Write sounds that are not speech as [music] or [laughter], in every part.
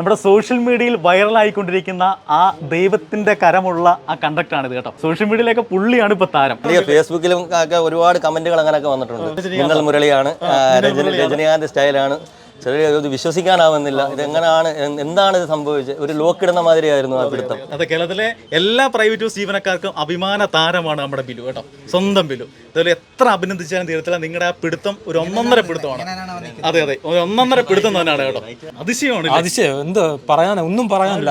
നമ്മുടെ സോഷ്യൽ മീഡിയയിൽ വൈറലായിക്കൊണ്ടിരിക്കുന്ന ആ ദൈവത്തിന്റെ കരമുള്ള ആ കണ്ടക്ട് ഇത് കേട്ടോ. സോഷ്യൽ മീഡിയയിലൊക്കെ പുള്ളിയാണ് ഇപ്പൊ താരം. ഫേസ്ബുക്കിലും ഒക്കെ ഒരുപാട് കമന്റുകൾ അങ്ങനെയൊക്കെ വന്നിട്ടുണ്ട്. മിന്നൽ മുരളിയാണ് രജനി രജനീകാന്ത് സ്റ്റൈലാണ് ചെറിയ ഇത് വിശ്വസിക്കാനാവുന്നില്ല. ഇതെങ്ങനെയാണ് എങ്ങനെയാണ് എന്താണ് ഇത് സംഭവിച്ചത്? ഒരു ലോക്ക് ഇടുന്ന മാതിരിയായിരുന്നു ആ പിടുത്തം. അതെ കേരളത്തിലെ എല്ലാ പ്രൈവറ്റ് ജീവനക്കാർക്കും അഭിമാന താരമാണ് നമ്മുടെ ബിലു കേട്ടോ. സ്വന്തം ബിലു. അതുപോലെ എത്ര അഭിനന്ദിച്ചാലും തീരത്തില്ല. നിങ്ങളുടെ ആ പിടുത്തം ഒരു ഒന്നൊന്നര പിടുത്തമാണ്. അതെ അതെ. ഒരു ഒന്നൊന്നര പിടുത്തം തന്നെയാണ് കേട്ടോ. അതിശയമാണ്? അതിശയം. എന്ത് പറയാനാ ഒന്നും പറയാനില്ല.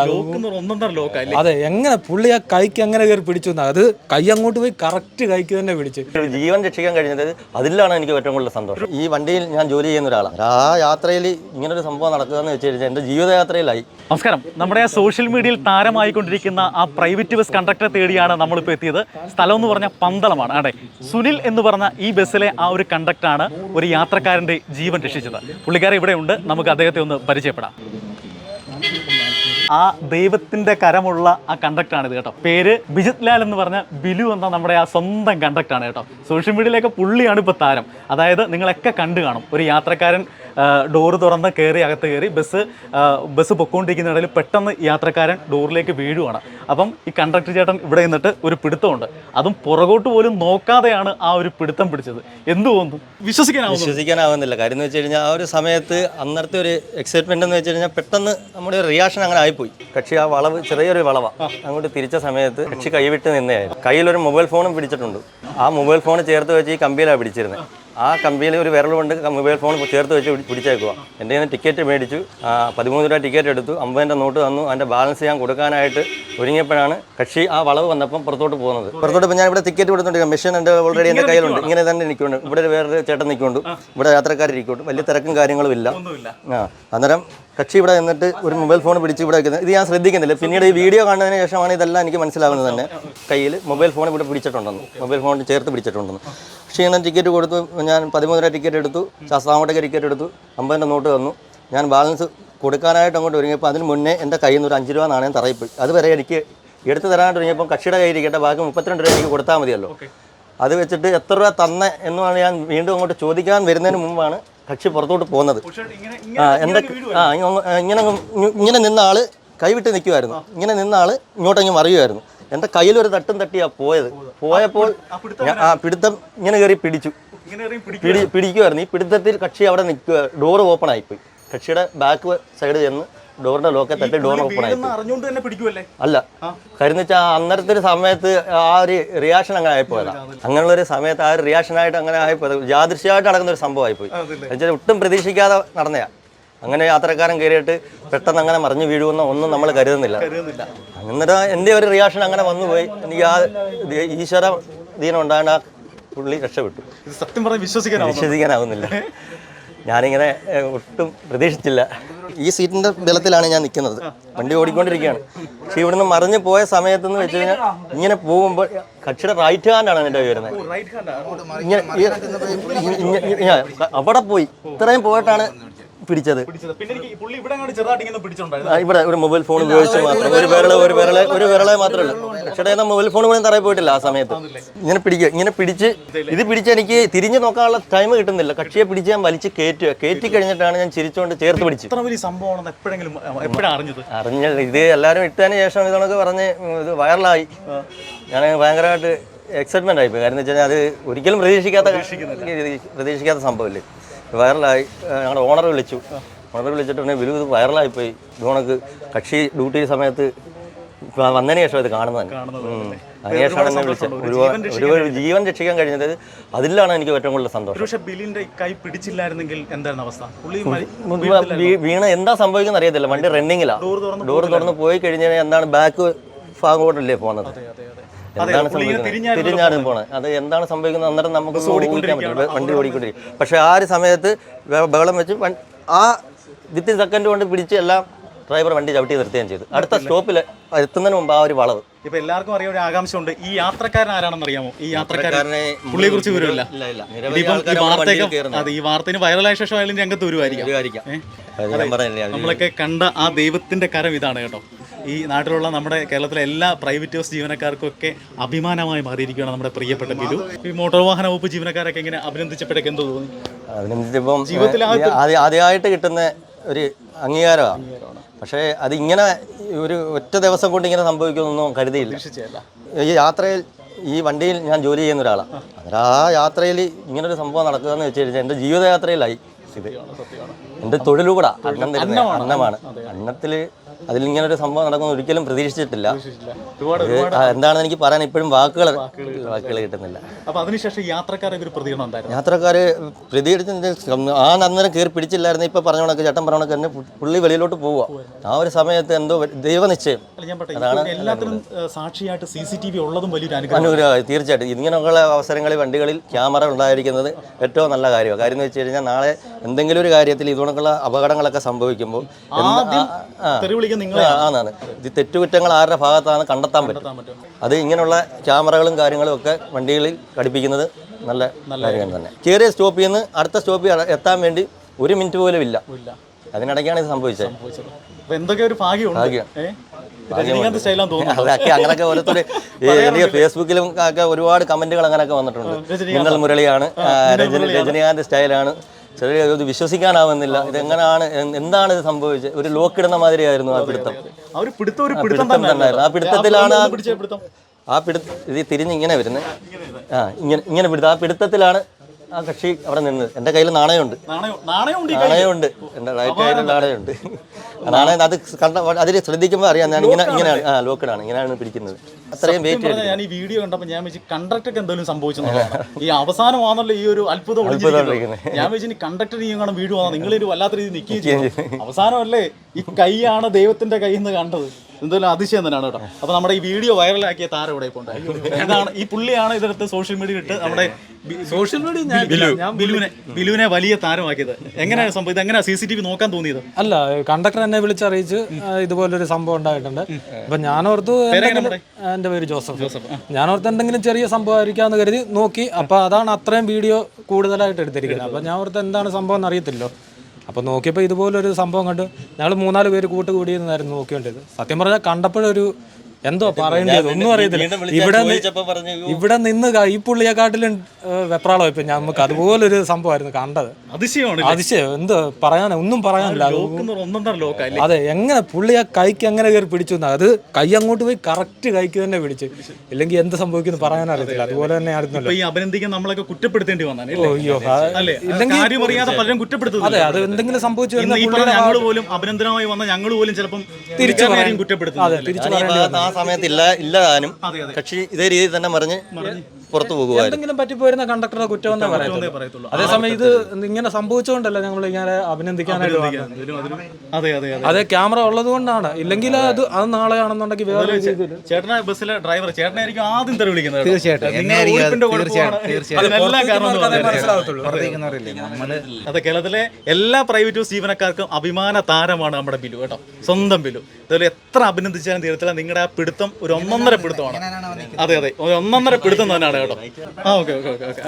ഒന്നൊന്നര ലോക്കല്ലേ അതെ എങ്ങനെ പുള്ളി ആ കൈക്ക് എങ്ങനെ കയറി പിടിച്ചു അത് കൈ അങ്ങോട്ട് പോയി കറക്റ്റ് കൈക്ക് തന്നെ പിടിച്ചു. ജീവൻ രക്ഷിക്കാൻ കഴിഞ്ഞത് അതിലാണ് എനിക്ക് ഏറ്റവും കൂടുതൽ സന്തോഷം. ഈ വണ്ടിയിൽ ഞാൻ ജോലി ചെയ്യുന്ന ഒരാളാണ്. ആ യാത്രയിൽ ഇങ്ങനൊരു സംഭവം നടക്കുക എന്ന് വെച്ച് കഴിഞ്ഞാൽ എന്റെ ജീവിതയാത്രയിലായി. നമസ്കാരം. നമ്മുടെ സോഷ്യൽ മീഡിയയിൽ താരമായിക്കൊണ്ടിരിക്കുന്ന ആ പ്രൈവറ്റ് ബസ് കണ്ടക്ടറെ തേടിയാണ് നമ്മളിപ്പോൾ എത്തിയത്. സ്ഥലം എന്ന് പറഞ്ഞാൽ പന്തളമാണ്. അതെ. സുനിൽ എന്ന് പറഞ്ഞ ഈ ബസ്സിലെ ആ ഒരു കണ്ടക്ടറാണ് ഒരു യാത്രക്കാരന്റെ ജീവൻ രക്ഷിച്ചത്. പുള്ളിക്കാരൻ ഇവിടെ ഉണ്ട്. നമുക്ക് അദ്ദേഹത്തെ ഒന്ന് പരിചയപ്പെടാം. ആ ദൈവത്തിന്റെ കരമുള്ള ആ കണ്ടക്ടാണ് ഇത് കേട്ടോ. പേര് ബിജിത് ലാൽ എന്ന് പറഞ്ഞ ബിലു എന്ന നമ്മുടെ ആ സ്വന്തം കണ്ടക്ടാണ് കേട്ടോ. സോഷ്യൽ മീഡിയയിലൊക്കെ പുള്ളിയാണ് ഇപ്പോൾ താരം. അതായത് നിങ്ങളൊക്കെ കണ്ടു കാണും. ഒരു യാത്രക്കാരൻ ഡോറ് തുറന്ന് കയറി അകത്ത് കയറി ബസ് ബസ് ബസ് പൊക്കോണ്ടിരിക്കുന്നിടയിൽ പെട്ടെന്ന് യാത്രക്കാരൻ ഡോറിലേക്ക് വീഴുവാണ്. അപ്പം ഈ കണ്ടക്ടർ ചേട്ടൻ ഇവിടെ നിന്നിട്ട് ഒരു പിടുത്തമുണ്ട്. അതും പുറകോട്ട് പോലും നോക്കാതെയാണ് ആ ഒരു പിടുത്തം പിടിച്ചത്. എന്തു തോന്നുന്നു? വിശ്വസിക്കാൻ വിശ്വസിക്കാനാവുന്നില്ല. കാര്യം എന്ന് വെച്ച് കഴിഞ്ഞാൽ ആ ഒരു സമയത്ത് അന്നത്തെ ഒരു എക്സൈറ്റ്മെന്റ് എന്ന് വെച്ച് കഴിഞ്ഞാൽ പെട്ടെന്ന് നമ്മുടെ റിയാക്ഷൻ അങ്ങനെ ആയിപ്പോയി കക്ഷി ആ വളവ് ചെറിയൊരു വളവാണ് അങ്ങോട്ട് തിരിച്ച സമയത്ത് കക്ഷി കൈവിട്ട് നിന്നേ കയ്യിലൊരു മൊബൈൽ ഫോണും പിടിച്ചിട്ടുണ്ട്. ആ മൊബൈൽ ഫോൺ ചേർത്ത് വെച്ച് ഈ കമ്പിയിലാണ് പിടിച്ചിരുന്നത് ആ കമ്പിയിൽ ഒരു വിരൽ കൊണ്ട് മൊബൈൽ ഫോൺ ചേർത്ത് വെച്ച് പിടിച്ചേക്കുക എന്റെ കയ്യിൽ നിന്ന് ടിക്കറ്റ് മേടിച്ചു. ആ, പതിമൂന്ന് രൂപ ടിക്കറ്റ് എടുത്തു. അമ്പതിന്റെ നോട്ട് തന്നു. അതിന്റെ ബാലൻസ് ഞാൻ കൊടുക്കാനായിട്ട് ഒരുങ്ങിയപ്പോഴാണ് കക്ഷി ആ വളവ് വന്നപ്പം പുറത്തോട്ട് പോകുന്നത്. പുറത്തോട്ട് ഇപ്പോൾ ഞാൻ ഇവിടെ ടിക്കറ്റ് കൊടുത്തുണ്ട് മെഷീൻ എന്റെ ഓൾറെഡി എന്റെ കയ്യിലുണ്ട്. ഇങ്ങനെ തന്നെ നിൽക്കുന്നുണ്ട്. ഇവിടെ ഒരു വേറൊരു ചേട്ടൻ നിൽക്കുന്നുണ്ട്. ഇവിടെ യാത്രക്കാരിരിക്കുന്നുണ്ട് വലിയ തിരക്കും കാര്യങ്ങളും ഇല്ല. ആ അന്നേരം കക്ഷി ഇവിടെ നിന്നിട്ട് ഒരു മൊബൈൽ ഫോൺ പിടിച്ച് ഇവിടെ വെക്കുന്നത്. ഇത് ഞാൻ ശ്രദ്ധിക്കുന്നില്ല. പിന്നീട് ഈ വീഡിയോ കാണുന്നതിന് ശേഷമാണ് ഇതെല്ലാം എനിക്ക് മനസ്സിലാവുന്നത് തന്നെ. കയ്യിൽ മൊബൈൽ ഫോൺ ഇവിടെ പിടിച്ചിട്ടുണ്ടെന്ന്. മൊബൈൽ ഫോൺ ചേർത്ത് പിടിച്ചിട്ടുണ്ടെന്ന്. ഞാൻ ടിക്കറ്റ് കൊടുത്തു. ഞാൻ പതിമൂന്നര ടിക്കറ്റ് എടുത്തു. ശാസ്താമട്ടൊക്കെ ടിക്കറ്റ് എടുത്തു. അമ്പതിന്റെ നോട്ട് തന്നു. ഞാൻ ബാലൻസ് കൊടുക്കാനായിട്ട് അങ്ങോട്ട് ഒരുങ്ങിയപ്പോൾ അതിന് മുന്നേ എന്റെ കയ്യിൽ നിന്ന് ഒരു അഞ്ച് രൂപ നാണയം തറയിപ്പ് അതുവരെ എനിക്ക് എടുത്ത് തരാനായിട്ട് ഒരുങ്ങിയപ്പോൾ കക്ഷിയുടെ കയ്യിൽ ഇരിക്കട്ടെ ബാക്കി മുപ്പത്തിരണ്ട് രൂപ എനിക്ക് കൊടുത്താൽ മതിയല്ലോ. അത് വെച്ചിട്ട് എത്ര രൂപ തന്നെ എന്നാണ് ഞാൻ വീണ്ടും അങ്ങോട്ട് ചോദിക്കാൻ വരുന്നതിന് മുമ്പാണ് കക്ഷി പുറത്തോട്ട് പോകുന്നത്. ആ എന്റെ ആ ഇങ്ങനെ ഇങ്ങനെ നിന്ന ആൾ കൈവിട്ട് നിൽക്കുമായിരുന്നു ഇങ്ങനെ നിന്ന ആൾ ഇങ്ങോട്ടങ്ങ് മറിയുമായിരുന്നു എന്റെ കയ്യിൽ ഒരു തട്ടും തട്ടിയാ പോയത്. പോയപ്പോൾ ആ പിടുത്തം ഇങ്ങനെ കയറി പിടിച്ചു. പിടി- പിടി പിടിക്കുമായിരുന്നു ഈ പിടുത്തത്തിൽ കക്ഷി അവിടെ നിൽക്കുക ഡോർ ഓപ്പൺ ആയിപ്പോയി. കക്ഷിയുടെ ബാക്ക് സൈഡ് ചെന്ന് ഡോറിന്റെ ലോക്കെ തട്ടി ഡോർ ഓപ്പൺ ആയി അല്ല. കാര്യം വെച്ചാൽ അന്നേരത്തെ ഒരു സമയത്ത് ആ ഒരു റിയാക്ഷൻ അങ്ങനെ ആയിപ്പോയതാ. അങ്ങനെയുള്ള ഒരു സമയത്ത് ആ ഒരു റിയാക്ഷൻ ആയിട്ട് അങ്ങനെ ആയിപ്പോയത്. യാദൃശ്യമായിട്ട് നടക്കുന്ന ഒരു സംഭവം ആയിപ്പോയി എന്നുവെച്ചാൽ ഒട്ടും പ്രതീക്ഷിക്കാതെ നടന്നയാ. അങ്ങനെ യാത്രക്കാരൻ കയറിയിട്ട് പെട്ടെന്ന് അങ്ങനെ മറിഞ്ഞു വീഴുമെന്ന് ഒന്നും നമ്മൾ കരുതുന്നില്ല. അങ്ങനെ എന്റെ ഒരു റിയാക്ഷൻ അങ്ങനെ വന്നുപോയി എനിക്ക് ആ ഈശ്വര ദീനം ആ പുള്ളി രക്ഷപ്പെട്ടു. സത്യം പറഞ്ഞാൽ വിശ്വസിക്കാൻ വിശ്വസിക്കാനാവുന്നില്ല. ഞാനിങ്ങനെ ഒട്ടും പ്രതീക്ഷിച്ചില്ല. ഈ സീറ്റിന്റെ ബലത്തിലാണ് ഞാൻ നിൽക്കുന്നത്. വണ്ടി ഓടിക്കൊണ്ടിരിക്കുകയാണ്. പക്ഷെ ഇവിടുന്ന് മറിഞ്ഞു പോയ സമയത്ത് എന്ന് വെച്ച് കഴിഞ്ഞാൽ ഇങ്ങനെ പോകുമ്പോൾ കക്ഷിയുടെ റൈറ്റ് ഹാൻഡാണ് എന്റെ വരുന്നത്. ഇങ്ങനെ അവിടെ പോയി. ഇത്രയും പോയിട്ടാണ് പിടിച്ചത്. ഇവിടെ ഒരു മൊബൈൽ ഫോൺ ഉപയോഗിച്ച് മാത്രം. ഒരു വിരൾ ഒരു വിരൾ ഒരു വിരളെ മാത്രമേ ഉള്ളൂ. കക്ഷിയുടെ മൊബൈൽ ഫോൺ പോലും തറയിൽ പോയിട്ടില്ല ആ സമയത്ത്. ഇങ്ങനെ പിടിക്കുക ഇങ്ങനെ പിടിച്ച് ഇത് പിടിച്ച് എനിക്ക് തിരിഞ്ഞു നോക്കാനുള്ള ടൈം കിട്ടുന്നില്ല. കക്ഷിയെ പിടിച്ച് ഞാൻ വലിച്ച് കയറ്റുക കയറ്റി കഴിഞ്ഞിട്ടാണ് ഞാൻ ചിരിച്ചുകൊണ്ട് ചേർത്ത് പിടിച്ചു. അറിഞ്ഞത്? അറിഞ്ഞ ഇത് എല്ലാവരും ഇട്ടതിന് ശേഷം ഇതൊക്കെ പറഞ്ഞ് ഇത് വൈറലായി ഞാൻ ഭയങ്കരമായിട്ട് എക്സൈറ്റ്മെന്റ് ആയിപ്പോയി കാരണം എന്ന് വെച്ചാൽ അത് ഒരിക്കലും പ്രതീക്ഷിക്കാത്ത പ്രതീക്ഷിക്കാത്ത സംഭവമില്ലേ? വൈറലായി. ഞങ്ങളുടെ ഓണർ വിളിച്ചു. ഓണർ വിളിച്ചിട്ട് വലിയ വൈറലായി പോയി ഇതോണക്ക് കക്ഷി ഡ്യൂട്ടി സമയത്ത് വന്നതിന് ശേഷം ഇത് കാണുന്നത് അതിനുശേഷമാണ്. എന്നെ വിളിച്ചത് ഒരുപാട് ഒരുപാട് ജീവൻ രക്ഷിക്കാൻ കഴിഞ്ഞത് അതിലാണ് എനിക്ക് ഏറ്റവും കൂടുതൽ സന്തോഷം. പക്ഷെ കൈ പിടിച്ചില്ലായിരുന്നെങ്കിൽ എന്തായിരുന്നു അവസ്ഥ? വീണ എന്താ സംഭവിക്കുന്ന അറിയത്തില്ല. വണ്ടി റണ്ണിങ്ങിലാണ് ഡോർ തുറന്ന് പോയി കഴിഞ്ഞാൽ എന്താണ് ബാക്ക് ഫാങ്ങോട്ടല്ലേ പോകുന്നത്? എന്താണ് സംഭവിക്കുന്നത്? തിരിഞ്ഞാണ് പോണത് അത് എന്താണ് സംഭവിക്കുന്നത്? അന്നേരം നമുക്ക് ഓടിക്കാൻ പറ്റും വണ്ടി ഓടിക്കൊണ്ടിരിക്കും പക്ഷെ ആ ഒരു സമയത്ത് ബഹളം വെച്ച് ആ വിത്തിൻ സെക്കൻഡ് കൊണ്ട് പിടിച്ച് എല്ലാം ഡ്രൈവർ വണ്ടി ചവിട്ടി നിർത്തുകയും ചെയ്തു. അടുത്ത സ്റ്റോപ്പിൽ എത്തുന്നതിന് മുമ്പ് ആ ഒരു വളവ്. ഇപ്പൊ എല്ലാവർക്കും അറിയാൻ ഒരു ആകാംക്ഷ ഉണ്ട് ഈ യാത്രക്കാരൻ ആരാണെന്ന് അറിയാമോ? ഈ യാത്രക്കാരനെ പുള്ളിയെ കുറിച്ച് വിവരമില്ല. ഈ അതെ വാർത്തന് വൈറലായ ശേഷം അയാളും രംഗത്ത് വരുമായിരിക്കും. നമ്മളൊക്കെ കണ്ട ആ ദൈവത്തിന്റെ കരം ഇതാണ് കേട്ടോ. ഈ നാട്ടിലുള്ള നമ്മുടെ കേരളത്തിലെ എല്ലാ പ്രൈവറ്റ് ബസ് ജീവനക്കാർക്കൊക്കെ അഭിമാനമായി മാറിയിരിക്കുകയാണ് നമ്മുടെ പ്രിയപ്പെട്ട ബിലു. ഈ മോട്ടോർ വാഹന വകുപ്പ് ജീവനക്കാരൊക്കെ ഇങ്ങനെ അഭിനന്ദിച്ചപ്പോഴൊക്കെ എന്തോ തോന്നി? അഭിനന്ദിച്ചപ്പം ജീവിതത്തിൽ ആദ്യമായിട്ട് കിട്ടുന്ന ഒരു അംഗീകാരമാണ് പക്ഷേ അത് ഇങ്ങനെ ഒരു ഒറ്റ ദിവസം കൊണ്ട് ഇങ്ങനെ സംഭവിക്കുമെന്നൊന്നും കരുതിയില്ല. ഈ യാത്രയിൽ ഈ വണ്ടിയിൽ ഞാൻ ജോലി ചെയ്യുന്ന ഒരാളാണ് അന്നേരം ആ യാത്രയിൽ ഇങ്ങനൊരു സംഭവം നടക്കുക എന്ന് വെച്ച് കഴിഞ്ഞാൽ എന്റെ ജീവിതയാത്രയിലായി. ഇത് എന്റെ തൊഴിലൂടെ അന്നം തരുന്ന അന്നമാണ്. അന്നത്തിൽ അതിൽ ഇങ്ങനെ ഒരു സംഭവം നടക്കുന്ന ഒരിക്കലും പ്രതീക്ഷിച്ചിട്ടില്ല. എന്താണെന്ന് എനിക്ക് പറയാൻ ഇപ്പോഴും വാക്കുകൾ വാക്കുകൾ കിട്ടുന്നില്ല. യാത്രക്കാർ അതിനുശേഷം യാത്രക്കാരൊക്കെ ഒരു പ്രതികരണം ഉണ്ടായിരുന്നു? യാത്രക്കാര് പ്രതികരിച്ചതിന്റെ ആ അന്നേരം കയറി പിടിച്ചില്ലായിരുന്നു. ഇപ്പൊ പറഞ്ഞ കണക്ക് ചേട്ടൻ പറഞ്ഞ കണക്ക് തന്നെ പുള്ളി വെളിയിലോട്ട് പോവുക. ആ ഒരു സമയത്ത് എന്തോ ദൈവനിശ്ചയം. അതാണ് എല്ലാത്തിനും സാക്ഷിയായിട്ട് സി സി ടി വി ഉള്ളതും വലിയൊരു അനുഗ്രഹം തീർച്ചയായിട്ടും. ഇങ്ങനെയുള്ള അവസരങ്ങളിൽ വണ്ടികളിൽ ക്യാമറ ഉണ്ടായിരിക്കുന്നത് ഏറ്റവും നല്ല കാര്യമാണ്. കാര്യം എന്ന് വെച്ച് കഴിഞ്ഞാൽ നാളെ എന്തെങ്കിലും ഒരു കാര്യത്തിൽ ഇതുകൊണ്ടുള്ള അപകടങ്ങളൊക്കെ സംഭവിക്കുമ്പോൾ നിങ്ങൾ ആണാണ് ഇത് തെറ്റുകുറ്റങ്ങൾ ആരുടെ ഭാഗത്താണ് കണ്ടെത്താൻ പറ്റും. അത് ഇങ്ങനെയുള്ള ക്യാമറകളും കാര്യങ്ങളും ഒക്കെ വണ്ടികളിൽ ഘടിപ്പിക്കുന്നത് നല്ല കാര്യം തന്നെ. ചെറിയ സ്റ്റോപ്പിൽ നിന്ന് അടുത്ത സ്റ്റോപ്പിൽ എത്താൻ വേണ്ടി ഒരു മിനിറ്റ് പോലും ഇല്ല. അതിനിടയ്ക്കാണ് ഇത് സംഭവിച്ചത്. എന്തൊക്കെ ഒരു അതൊക്കെ അങ്ങനെയൊക്കെ ഓരോരുത്തർ [laughs] എനിക്ക് ഫേസ്ബുക്കിലും ഒക്കെ ഒരുപാട് കമന്റുകൾ അങ്ങനെയൊക്കെ വന്നിട്ടുണ്ട്. മിന്നൽ മുരളിയാണ് രജനി രജനീകാന്ത് സ്റ്റൈലാണ് ചെറിയ ഇത് വിശ്വസിക്കാനാവുന്നില്ല. ഇതെങ്ങനെയാണ് എങ്ങനെയാണ് എന്താണ് ഇത് സംഭവിച്ചത്? ഒരു ലോക്ക് ഇടുന്ന മാതിരിയായിരുന്നു ആ പിടുത്തം. ആ ഒരു പിടുത്തം ഒരു പിടുത്തം തന്നെയായിരുന്നു ആ പിടുത്തത്തിലാണ് ആ- പിടുത്തം. ആ പിടുത്തം ഇത് തിരിഞ്ഞ് ഇങ്ങനെ വരുന്നത് ആ ഇങ്ങനെ ഇങ്ങനെ പിടുത്തം. ആ പിടുത്തത്തിലാണ് ആ കക്ഷി അവിടെ നിന്ന്. എന്റെ കയ്യിൽ നാണയമുണ്ട്. നാണയമുണ്ട് എന്റെ റൈറ്റ് കയ്യിൽ നാണയമുണ്ട്. നാണയം അത് കണ്ട അതിൽ ശ്രദ്ധിക്കുമ്പോൾ അറിയാം ഞാൻ ഇങ്ങനെ ഇങ്ങനെയാണ്. ആ ലോക്കഡാണ് ഇങ്ങനെയാണ് പിടിക്കുന്നത്. അത്രയും വെയിറ്റ് ഞാൻ ഈ വീഡിയോ കണ്ടപ്പോൾ ഞാൻ വെച്ച് കണ്ടക്ടർക്ക് എന്തെങ്കിലും സംഭവിച്ചു [laughs] ഈ അവസാനമാണല്ലോ ഈ ഒരു അത്ഭുതം. ഞാൻ വെച്ച് കണ്ടക്ടർ ഈ കാണാൻ വീഡിയോ നിങ്ങൾ ഒരു വല്ലാത്ത രീതിയിൽ നിൽക്കുകയും അവസാനമല്ലേ ഈ കൈയാണ് ദൈവത്തിന്റെ കൈ എന്ന് കണ്ടത്. എന്തായാലും അതിശയം തന്നെയാണ് കേട്ടോ. അപ്പൊ നമ്മുടെ ഈ വീഡിയോ വൈറലാക്കിയ താരം ഇവിടെ ഇപ്പോൾ ഈ പുള്ളിയാണ് ഇതെടുത്ത് സോഷ്യൽ മീഡിയ ഇട്ട് നമ്മുടെ സോഷ്യൽ മീഡിയ ഞാൻ ബിലുവിനെ ബിലുവിനെ വലിയ താരമാക്കിയത്. എങ്ങനെയാണ് സംഭവം? ഇത് എങ്ങനെയാണ് സി സി ടി വി നോക്കാൻ തോന്നിയത്? അല്ല കണ്ടക്ടർ എന്നെ വിളിച്ചറിയിച്ച് ഇതുപോലൊരു സംഭവം ഉണ്ടായിട്ടുണ്ട്. അപ്പൊ ഞാനോർത്തു ഓർത്തു എന്റെ പേര് ജോസഫ്. ഞാൻ ഞാനോർത്ത് എന്തെങ്കിലും ചെറിയ സംഭവമായിരിക്കാന്ന് കരുതി നോക്കി. അപ്പൊ അതാണ് അത്രയും വീഡിയോ കൂടുതലായിട്ട് എടുത്തിരിക്കുന്നത്. അപ്പൊ ഞാൻ ഓർത്ത് എന്താണ് സംഭവം എന്ന് അറിയത്തില്ലോ അപ്പൊ നോക്കിയപ്പോൾ ഇതുപോലൊരു സംഭവം കണ്ട്. ഞങ്ങൾ മൂന്നാൽ പേര് കൂട്ട് കൂടിയെന്നായിരുന്നു നോക്കിയോണ്ടത് സത്യം പറഞ്ഞാൽ കണ്ടപ്പോഴൊരു എന്തോ പറയേണ്ടത് ഒന്നും അറിയത്തില്ല. ഇവിടെ ഇവിടെ നിന്ന് ഈ പുള്ളിയെക്കാട്ടിലും വെപ്രാളം ഇപ്പൊ നമുക്ക് അതുപോലൊരു സംഭവമായിരുന്നു കണ്ടത്. അതിശയമാണ് അതിശയം. എന്ത് പറയാനാ? ഒന്നും പറയാനില്ല. അത് എങ്ങനെ പുള്ളി ആ കൈക്ക് എങ്ങനെ കയറി പിടിച്ചു അത് കൈ അങ്ങോട്ട് പോയി കറക്റ്റ് കൈക്ക് തന്നെ പിടിച്ച്. ഇല്ലെങ്കിൽ എന്ത് സംഭവിക്കുന്നു പറയാനറിയത്തില്ല അതുപോലെ തന്നെ ആയിരുന്നല്ലോ. ഈ അഭിനന്ദിക്കാൻ നമ്മളൊക്കെ കുറ്റപ്പെടുത്തേണ്ടി വന്നാണ് അല്ലേ? അല്ലേ കാര്യം അറിയാതെ പലരും കുറ്റപ്പെടുത്തുന്നു അതെ അത് എന്തെങ്കിലും സംഭവിച്ചു ഞങ്ങൾ പോലും അഭിനന്ദനമായി വന്ന ഞങ്ങൾ പോലും ചിലപ്പം തിരിച്ചു കുറ്റപ്പെടുത്തും അതെ തിരിച്ചു സമയത്ത് ഇല്ല ഇല്ലതാനും. കക്ഷി ഇതേ രീതിയിൽ തന്നെ മറിഞ്ഞ് പുറത്തു പോകുമായിരുന്നു എന്തെങ്കിലും പറ്റിപ്പോയിരുന്ന കണ്ടക്ടറുടെ കുറ്റം എന്നേ പറയത്തുള്ളൂ. അതേസമയം ഇത് ഇങ്ങനെ സംഭവിച്ചുകൊണ്ടല്ല ഞങ്ങൾ ഇങ്ങനെ അഭിനന്ദിക്കാനായിട്ട് വന്നത്? അതെ അതെ അതെ. അതെ ക്യാമറ ഉള്ളത് കൊണ്ടാണ്. ഇല്ലെങ്കിൽ അത് അത് നാളെയാണെന്നുണ്ടെങ്കിൽ വേറെ രീതിയിൽ. ചേട്ടനെ ബസ്സിലെ ഡ്രൈവർ. ചേട്ടനായിരിക്കും ആദ്യം തെറി വിളിക്കുന്നത് കേട്ടോ. തീർച്ചയായിട്ടും. ഉടുപ്പിന്റെ അത് കുഴപ്പമാണ്. തീർച്ചയായിട്ടും, തീർച്ചയായിട്ടും. അതിനെല്ലാം കാരണം എന്ന് പുറത്തേക്ക് പറഞ്ഞാൽ മനസ്സിലാവത്തുള്ളൂ. പുറത്തേക്കുന്നവരില്ലേ നമ്മൾ അതെ കേരളത്തിലെ എല്ലാ പ്രൈവറ്റ് ബസ് ജീവനക്കാർക്കും അഭിമാന താരമാണ് നമ്മുടെ ബിലു കേട്ടോ. സ്വന്തം ബിലു. അതുപോലെ എത്ര അഭിനന്ദിച്ചാലും തീരത്തില്ല. നിങ്ങളുടെ ആ പിടുത്തം ഒരു ഒന്നൊന്നര പിടുത്തമാണ്. അതെ അതെ. ഒരു ഒന്നൊന്നര പിടുത്തം തന്നെയാണ്. കേട്ടോ. ആ ഓക്കെ ഓക്കെ ഓക്കെ ഓക്കെ.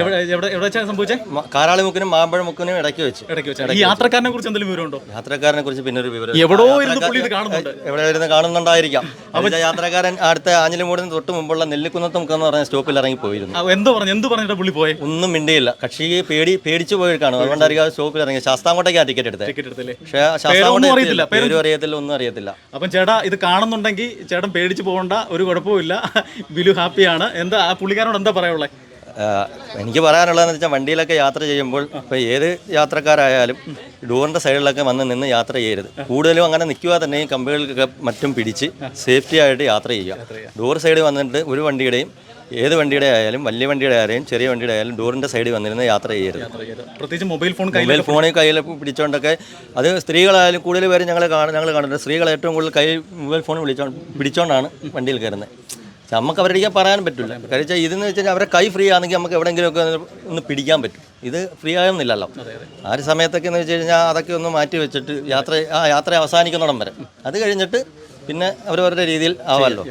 എവിടെ എവിടെ എവിടെ വെച്ചാ സംഭവിച്ചേ? കാരാളിമുക്കിനും മാമ്പഴമുക്കിനും ഇടയ്ക്ക് വെച്ച്. ഇടയ്ക്ക് ഈ യാത്രക്കാരനെ കുറിച്ച് എന്തെങ്കിലും വിവരമുണ്ടോ? യാത്രക്കാരനെ കുറിച്ച് പിന്നെ ഒരു വിവരം എവിടോ ഇരുന്ന് പുള്ളി ഇത് കാണുന്നുണ്ട് എവിടെ ഇരുന്ന് കാണുന്നുണ്ടായിരിക്കാം. അപ്പോൾ യാത്രക്കാരൻ അടുത്ത ആഞ്ഞിലിമൂടിന് തൊട്ട് മുമ്പുള്ള നെല്ലിക്കുന്നത്ത് മുക്കെന്ന് പറഞ്ഞ സ്റ്റോപ്പിൽ ഇറങ്ങി പോയിരുന്നു എന്ത് പറഞ്ഞു? എന്ത് പറഞ്ഞിട്ട് പുള്ളി പോയി? ഒന്നും മിണ്ടിയില്ല. കക്ഷിയെ പേടി പേടിച്ചു പോയിരിക്കാണ്. അതുകൊണ്ടായിരിക്കും ആ സ്റ്റോപ്പിൽ ഇറങ്ങി ശാസ്താംകോട്ടേക്കാണ് ടിക്കറ്റ് എടുത്തത്. ടിക്കറ്റ് എടുത്തല്ലേ പക്ഷേ പേരൊന്നും അറിയത്തില്ല, ശാസ്താംകോട്ട പേരും അറിയത്തില്ല ഒന്നും അറിയത്തില്ല. അപ്പം ചേട്ടാ ഇത് കാണുന്നുണ്ടെങ്കിൽ ചേട്ടൻ പേടിച്ച് പോകണ്ട ഒരു കുഴപ്പമില്ല ബിലു ഹാപ്പിയാണ്. എന്താ ആ പുള്ളിക്കാരോട് എന്താ പറയാനുള്ളത് എനിക്ക് പറയാനുള്ളതെന്ന് വെച്ചാൽ വണ്ടിയിലൊക്കെ യാത്ര ചെയ്യുമ്പോൾ ഇപ്പോൾ ഏത് യാത്രക്കാരായാലും ഡോറിന്റെ സൈഡിലൊക്കെ വന്ന് നിന്ന് യാത്ര ചെയ്യരുത്. കൂടുതലും അങ്ങനെ നിൽക്കുക തന്നെ കമ്പികൾക്കൊക്കെ മറ്റും പിടിച്ച് സേഫ്റ്റി ആയിട്ട് യാത്ര ചെയ്യുക. ഡോർ സൈഡ് വന്നിട്ട് ഒരു വണ്ടിയുടെയും ഏത് വണ്ടിയുടെ ആയാലും വലിയ വണ്ടിയുടെ ആയാലും ചെറിയ വണ്ടിയുടെ ആയാലും ഡോറിന്റെ സൈഡിൽ വന്നിരുന്ന് യാത്ര ചെയ്യരുത്. പ്രത്യേകിച്ച് മൊബൈൽ ഫോൺ മൊബൈൽ ഫോണിൽ കയ്യിൽ പിടിച്ചുകൊണ്ടൊക്കെ അത് സ്ത്രീകളായാലും കൂടുതൽ പേര് ഞങ്ങൾ കാണും ഞങ്ങൾ കാണുന്നുണ്ട്. സ്ത്രീകൾ ഏറ്റവും കൂടുതൽ കൈ മൊബൈൽ ഫോൺ വിളിച്ചോ പിടിച്ചോണ്ടാണ് വണ്ടിയിൽ കയറുന്നത്. നമുക്ക് അവരുടെ പറയാൻ പറ്റില്ല. കഴിച്ച ഇതെന്ന് വെച്ചാൽ അവരെ കൈ ഫ്രീ ആണെങ്കിൽ നമുക്ക് എവിടെയെങ്കിലുമൊക്കെ ഒന്ന് ഒന്ന് പിടിക്കാൻ പറ്റും. ഇത് ഫ്രീ ആകുന്നില്ലല്ലോ ആ ഒരു സമയത്തൊക്കെ എന്ന് വെച്ച് കഴിഞ്ഞാൽ അതൊക്കെ ഒന്ന് മാറ്റി വെച്ചിട്ട് യാത്ര ആ യാത്ര അവസാനിക്കുന്നിടം വരെ. അത് കഴിഞ്ഞിട്ട് പിന്നെ അവരവരുടെ രീതിയിൽ ആവാമല്ലോ.